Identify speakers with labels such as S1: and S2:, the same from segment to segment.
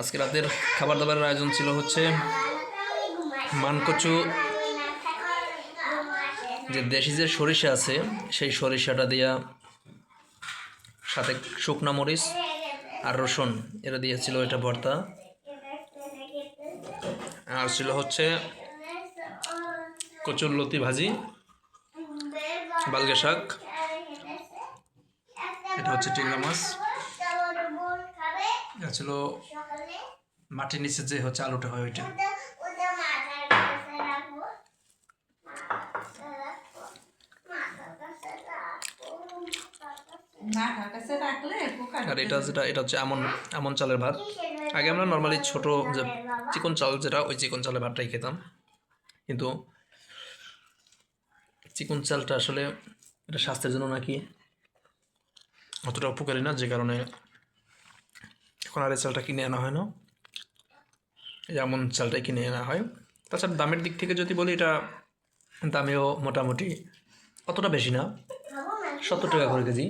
S1: আজকে রাতের খাবার দাবারের আয়োজন ছিল হচ্ছে মানকচু যে দেশি যে সরিষা আছে, সেই সরিষাটা দিয়া সাথে শুকনা মরিচ আর রসুন, এটা দিয়েছিল এটা ভর্তা। আর ছিল হচ্ছে কচুর লতি ভাজি, বালগে শাক। এটা হচ্ছে টিংরা মাছ। এটা ছিল মাটির নিচে যে হচ্ছে আলুটা হয় ওইটা। আর এটা যেটা এটা হচ্ছে আমন আমন চালের ভাত। আগে আমরা নর্মালি ছোট যে চিকন চাল যেটা ওই চিকন চালের ভাতটাই খেতাম। কিন্তু চিকন চালটা আসলে এটা স্বাস্থ্যের জন্য নাকি অতটা উপকারী না, যে কারণে এখন আর এই চালটা কিনে আনা হয় না। এমন চালটাই কিনে আনা হয়। তাছাড়া দামের দিক থেকে যদি বলি, এটা দামেও মোটামুটি অতটা বেশি না, সত্তর টাকা করে কেজি।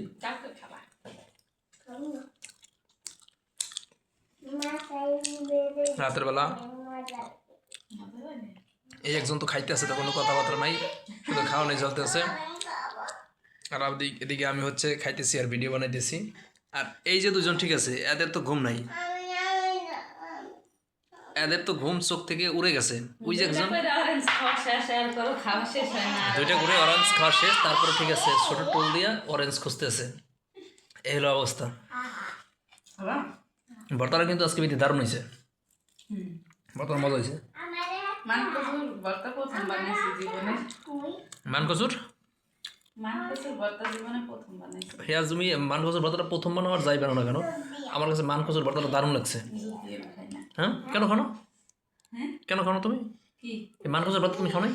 S1: রাতের বেলা এই একজন তো খাইতে আছে তো কোনো কথাবার্তা নাই শুধু খাওয়া নেই চলতে আছে আর এদিকে এদিকে আমি হচ্ছে খাইতেছি আর ভিডিও বানাইতেছি। আর এই যে দুজন ঠিক আছে এদের তো ঘুম নাই। এদের তো ঘুম চোখ থেকে উড়ে গেছে। ওই যে একজন দুইটা করে অরেঞ্জ খাওয়া শেষ তারপরে ঠিক আছে ছোট টোল দিয়ে অরেঞ্জ খুঁজতেছে। এই হলো অবস্থা। ভর্তাটা কিন্তু আজকে বিধি দারুণ হয়েছে। ভর্তার মজা হয়েছে। মান কচুর
S2: মানকসুর ভর্তা জীবনে প্রথম বানাইছি
S1: হ্যাঁ তুমি মান কচুর ভর্তাটা প্রথম বানাও আর যাই বানো না কেন? আমার কাছে মান কচুর ভর্তাটা দারুণ লাগছে।
S2: খাই
S1: হ্যাঁ? কেন খানো
S2: হ্যাঁ?
S1: কেন খানো তুমি? মান কচুর ভর্তা তুমি খাও নাই?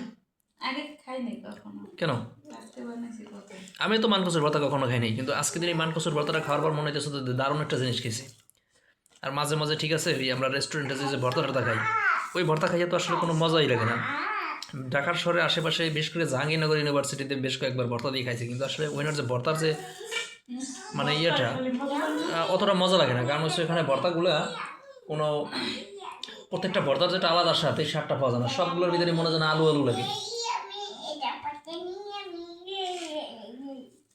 S1: কেন? আমি তো মান কচুর ভর্তা কখনো খাইনি কিন্তু আজকে দিন এই মান কচুর ভর্তাটা খাওয়ার পর মনে হচ্ছে দারুণ একটা জিনিস খেয়েছি। আর মাঝে মাঝে ঠিক আছে ওই আমরা রেস্টুরেন্টে যে ভর্তা টর্তা খাই ওই ভর্তা খাইয়ে তো আসলে কোনো মজাই লাগে না। ঢাকার শহরে আশেপাশে বেশ করে জাহাঙ্গীরনগর ইউনিভার্সিটিতে বেশ কয়েকবার ভর্তা দিয়ে খাইছি। কিন্তু আসলে ওইনার যে ভর্তার যে মানে ইয়েটা অতটা মজা লাগে না। কারণ হচ্ছে এখানে ভর্তাগুলো কোনো প্রত্যেকটা ভর্তার যেটা আলাদা স্বাদ এই স্বাদটা পাওয়া যায় না। সবগুলোর ভিতরে মনে হয় যেন আলু আলু লাগে।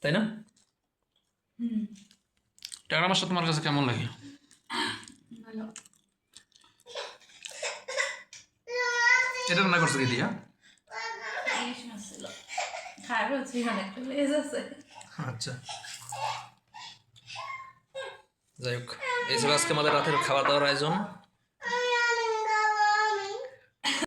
S1: তাই না? টাকা মাছটা তোমার কাছে কেমন লাগে? এটা রান্না করছ কি দিয়া?
S2: খাবার অনেকটা লেজ আছে
S1: আচ্ছা। যাই হোক এই ছিল আজকে আমাদের রাতের খাওয়া দাওয়ার আয়োজন।